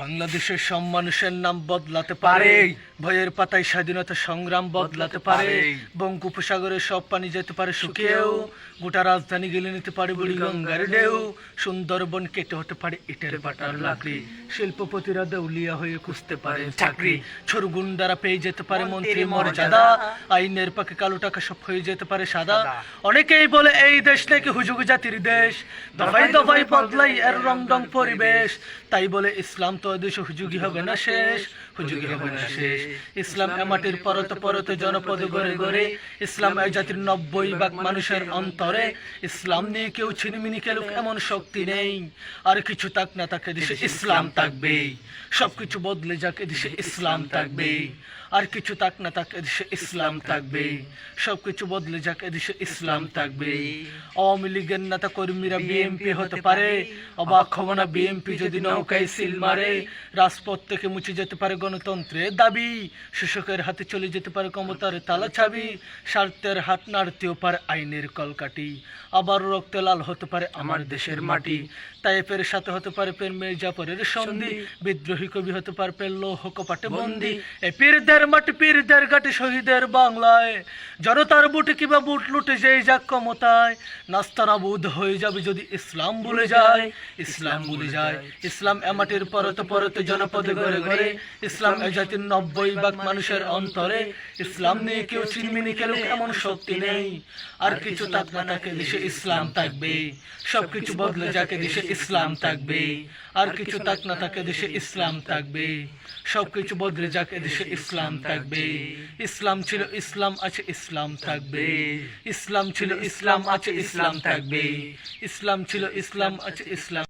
বাংলাদেশের সব মানুষের নাম বদলাতে পারে। ভয়ের পাতায় স্বাধীনতা সংগ্রাম বদলাতে পারে। বঙ্গোপসাগরের সব পানি যেতে পারে শুকিয়েও গোটা রাজধানী গেলে নিতে পারে বুড়ি গঙ্গার ঢেউ। সুন্দরবন কেটে হতে পারে ইটের বাটার লাকড়ি। শিল্পপতিরা দেউলিয়া হয়ে খুঁজতে পারে চাকরি। ছরগুন্ডারা পেয়ে যেতে পারে মন্ত্রী মর্যাদা। আইনের পাকে কালো টাকা সব হয়ে যেতে পারে সাদা। অনেকেই বলে এই দেশ নাকি হুজুগ জাতির দেশ। দফাই দফাই বদলাই এর রং রং পরিবেশ। তাই বলে ইসলাম তো দেশ হুজুগি হবে না শেষ হুজুগি হবে না শেষ। ইসলাম এমাটির পরত পরত জনপদ গড়ে গড়ে ইসলাম এই জাতির নব্বই ভাগ মানুষের অন্তরে। ইসলাম নিয়ে কেউ ছিনিমিনি খেলুক এমন শক্তি নেই। আর কিছু তাক না তাকে দেশে ইসলাম থাকবে সবকিছু বদলে যাকে দেশে ইসলাম থাকবে আর কিছু তাক না তাকে দেশে ইসলাম থাকবে সবকিছু বদলে যাকে দেশে ইসলাম থাকবে আওয়ামী লীগের নেতা কর্মীরা বিএমপি হতে পারে। অবাক হব না বিএমপি যদি নৌকায় সিল মারে। রাজপথ থেকে মুছে যেতে পারে গণতন্ত্রের দাবি শোষকের হাতে চলে যেতে পারে ক্ষমতার তালা ছাবি স্বার্থের হাত নাড়তেও পারে আইনের কলকাটি আবার রক্তে লাল হতে পারে আমার দেশের মাটি। তাইফের সাথে হতে পারে মির্জাপুরের সন্ধি। বিদ্রোহী কবি হতে পারে পের লৌহ কপাটে বন্দি। এ পীরদের মাটি পীরদের ঘাটে শহীদের বাংলায়। জনতার বুটে কিবা বুট লুটে যেই যাক ক্ষমতায়। নাস্তানা বুধ হয়ে যাবে যদি ইসলাম ভুলে যায়। ইসলাম ভুলে যায়। ইসলাম এ মাটির পরতে জনপদে ঘরে। ঘরে জাতির নব্বই ভাগ মানুষের অন্তরে। ইসলাম নিয়ে কেউ এমন শক্তি নেই? আর কিছু তাক না থাকে, দেশে ইসলাম থাকবে। সবকিছু বদলে যাকে, দেশে ইসলাম থাকবে। আর কিছু তাক না থাকে, দেশে ইসলাম থাকবে। সবকিছু বদলে যাকে, দেশে ইসলাম থাকবে। ইসলাম ছিল ইসলাম, আছে ইসলাম থাকবে। ইসলাম ছিল ইসলাম, আছে ইসলাম থাকবে। ইসলাম ছিল ইসলাম, আছে ইসলাম